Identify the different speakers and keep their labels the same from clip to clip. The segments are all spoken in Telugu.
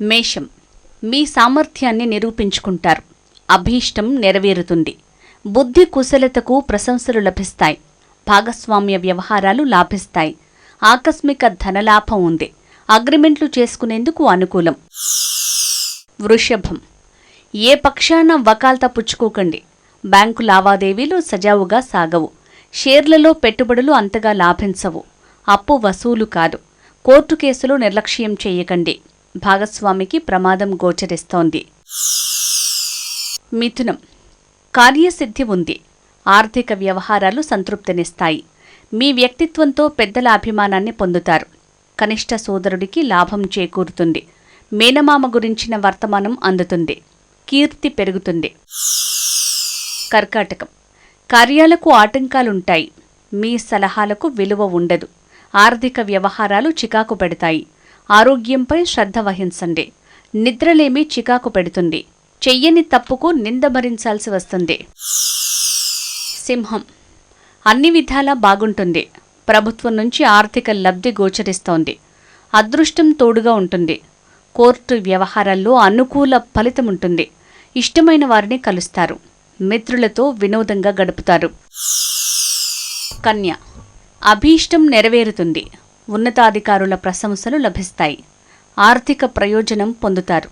Speaker 1: మేషం. మీ సామర్థ్యాన్ని నిరూపించుకుంటారు. అభీష్టం నెరవేరుతుంది. బుద్ధి కుశలతకు ప్రశంసలు లభిస్తాయి. భాగస్వామ్య వ్యవహారాలు లాభిస్తాయి. ఆకస్మిక ధనలాభం ఉంది. అగ్రిమెంట్లు చేసుకునేందుకు అనుకూలం. వృషభం. ఏ పక్షాన వకాల్తా పుచ్చుకోకండి. బ్యాంకు లావాదేవీలు సజావుగా సాగవు. షేర్లలో పెట్టుబడులు అంతగా లాభించవు. అప్పు వసూలు కాదు. కోర్టు కేసులు నిర్లక్ష్యం చేయకండి. భాగస్వామికి ప్రమాదం గోచరిస్తోంది. మిథునం. కార్యసిద్ధి ఉంది. ఆర్థిక వ్యవహారాలు సంతృప్తినిస్తాయి. మీ వ్యక్తిత్వంతో పెద్దల అభిమానాన్ని పొందుతారు. కనిష్ట సోదరుడికి లాభం చేకూరుతుంది. మేనమామ గురించిన వర్తమానం అందుతుంది. కీర్తి పెరుగుతుంది. కర్కాటకం. కార్యాలకు ఆటంకాలుంటాయి. మీ సలహాలకు విలువ ఉండదు. ఆర్థిక వ్యవహారాలు చికాకు పెడతాయి. ఆరోగ్యంపై శ్రద్ధ వహించండి. నిద్రలేమి చికాకు పెడుతుంది. చెయ్యని తప్పుకు నింద భరించాల్సి వస్తుంది. సింహం. అన్ని విధాలా బాగుంటుంది. ప్రభుత్వం నుంచి ఆర్థిక లబ్ధి గోచరిస్తోంది. అదృష్టం తోడుగా ఉంటుంది. కోర్టు వ్యవహారాల్లో అనుకూల ఫలితం ఉంటుంది. ఇష్టమైన వారిని కలుస్తారు. మిత్రులతో వినోదంగా గడుపుతారు. కన్య. అభీష్టం నెరవేరుతుంది. ఉన్నతాధికారుల ప్రశంసలు లభిస్తాయి. ఆర్థిక ప్రయోజనం పొందుతారు.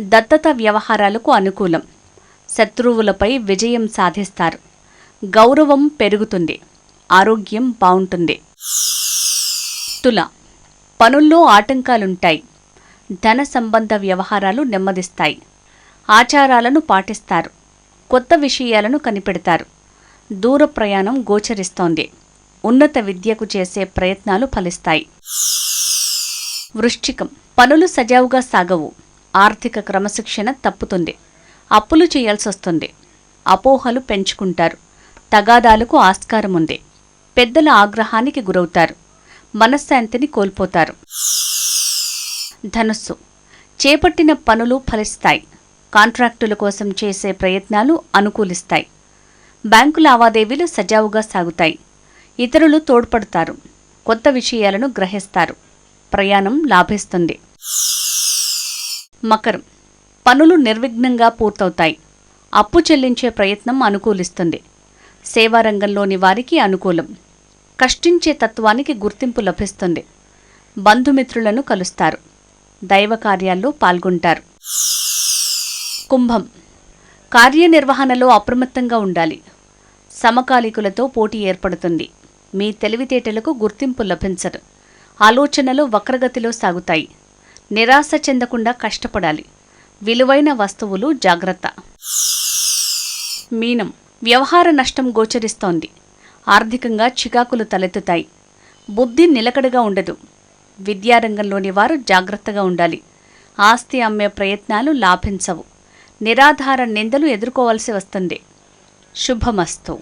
Speaker 1: దత్తత వ్యవహారాలకు అనుకూలం. శత్రువులపై విజయం సాధిస్తారు. గౌరవం పెరుగుతుంది. ఆరోగ్యం బాగుంటుంది. తుల. పనుల్లో ఆటంకాలుంటాయి. ధన సంబంధ వ్యవహారాలు నెమ్మదిస్తాయి. ఆచారాలను పాటిస్తారు. కొత్త విషయాలను కనిపెడతారు. దూర ప్రయాణం గోచరిస్తోంది. ఉన్నత విద్యకు చేసే ప్రయత్నాలు ఫలిస్తాయి. వృశ్చికం. పనులు సజావుగా సాగవు. ఆర్థిక క్రమశిక్షణ తప్పుతుంది. అప్పులు చేయాల్సొస్తుంది. అపోహలు పెంచుకుంటారు. తగాదాలకు ఆస్కారం ఉంది పెద్దల ఆగ్రహానికి గురవుతారు. మనశ్శాంతిని కోల్పోతారు. ధనుస్సు. చేపట్టిన పనులు ఫలిస్తాయి. కాంట్రాక్టుల కోసం చేసే ప్రయత్నాలు అనుకూలిస్తాయి. బ్యాంకు లావాదేవీలు సజావుగా సాగుతాయి. ఇతరులు తోడ్పడతారు. కొత్త విషయాలను గ్రహిస్తారు. ప్రయాణం లాభిస్తుంది. మకరం. పనులు నిర్విఘ్నంగా పూర్తవుతాయి. అప్పు చెల్లించే ప్రయత్నం అనుకూలిస్తుంది. సేవారంగంలోని వారికి అనుకూలం. కష్టించే తత్వానికి గుర్తింపు లభిస్తుంది. బంధుమిత్రులను కలుస్తారు. దైవ కార్యాల్లో పాల్గొంటారు. కుంభం. కార్యనిర్వహణలో అప్రమత్తంగా ఉండాలి. సమకాలీకులతో పోటీ ఏర్పడుతుంది. మీ తెలివితేటలకు గుర్తింపు లభించదు. ఆలోచనలు వక్రగతిలో సాగుతాయి. నిరాశ చెందకుండా కష్టపడాలి. విలువైన వస్తువులు జాగ్రత్త. మీనం. వ్యవహార నష్టం గోచరిస్తోంది. ఆర్థికంగా చికాకులు తలెత్తుతాయి. బుద్ధి నిలకడగా ఉండదు. విద్యారంగంలోని వారు జాగ్రత్తగా ఉండాలి. ఆస్తి అమ్మే ప్రయత్నాలు లాభించవు. నిరాధార నిందలు ఎదుర్కోవాల్సి వస్తుంది. శుభమస్తు.